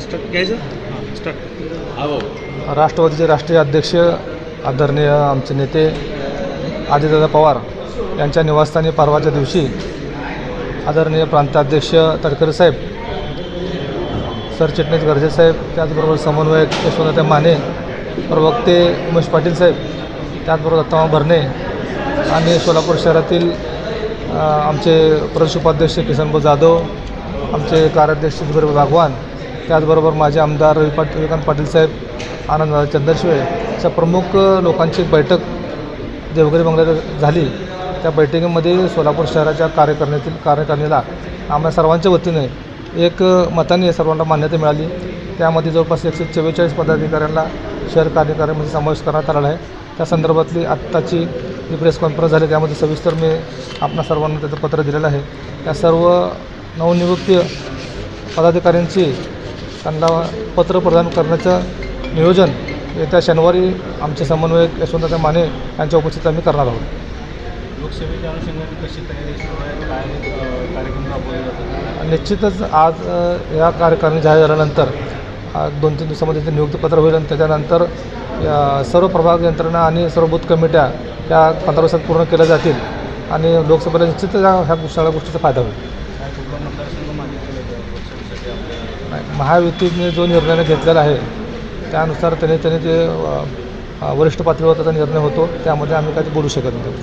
Start घ्यायचं start हो राष्ट्रवादीचे राष्ट्रीय अध्यक्ष आदरणीय आमचे नेते आदित्यदादा पवार यांच्या निवासस्थानी परवाच्या दिवशी आदरणीय प्रांताध्यक्ष तडकरे साहेब सरचिटणीस गर्जे साहेब त्याचबरोबर समन्वयक यशवंत माने प्रवक्ते उमेश पाटील साहेब त्याचबरोबर दत्तामा भरणे आणि सोलापूर शहरातील आमचे प्रदेश उपाध्यक्ष किसनभाऊ जाधव आमचे कार्याध्यक्ष गुरु भागवान त्याचबरोबर माझे आमदार रवी पाटील पाटील साहेब आनंद चंद्रशिवे अशा प्रमुख लोकांची बैठक देवगिरी बंगल्यात झाली त्या बैठकीमध्ये सोलापूर शहराच्या कार्यकारिणीतील कार्यकारिणीला आम्हाला सर्वांच्या वतीने एक मताने सर्वांना मान्यता मिळाली. त्यामध्ये जवळपास एकशे चव्वेचाळीस पदाधिकाऱ्यांना शहर कार्यकारिणीमध्ये समावेश करण्यात आलेला आहे. त्या संदर्भातली आत्ताची जी प्रेस कॉन्फरन्स झाली त्यामध्ये सविस्तर मी आपणा सर्वांना त्याचं पत्र दिलेलं आहे. त्या सर्व नवनियुक्त पदाधिकाऱ्यांची त्यांना पत्र प्रदान करण्याचं नियोजन येत्या शनिवारी आमचे समन्वयक यशवंत माने यांच्या उपस्थितीत आम्ही करणार आहोत. लोकसभेच्या अनुषंगाने कशी तयारी सुरू आहे? काय अ, कार्यक्रम राबवले जातात? निश्चितच आज या कार्यकारिणी जाहीर झाल्यानंतर दोन तीन दिवसामध्ये ते नियुक्तीपत्र होईल आणि त्याच्यानंतर सर्व प्रभाग यंत्रणा आणि सर्व बूथ कमिट्या या पंधरा दिवसात पूर्ण केल्या जातील आणि लोकसभेला निश्चितच ह्या सगळ्या गोष्टीचा फायदा होईल. महायुतीने जो निर्णय घेतलेला आहे त्यानुसार त्याने त्याने ते वरिष्ठ पातळीवर त्याचा निर्णय होतो त्यामध्ये आम्ही काही बोलू शकत नाही.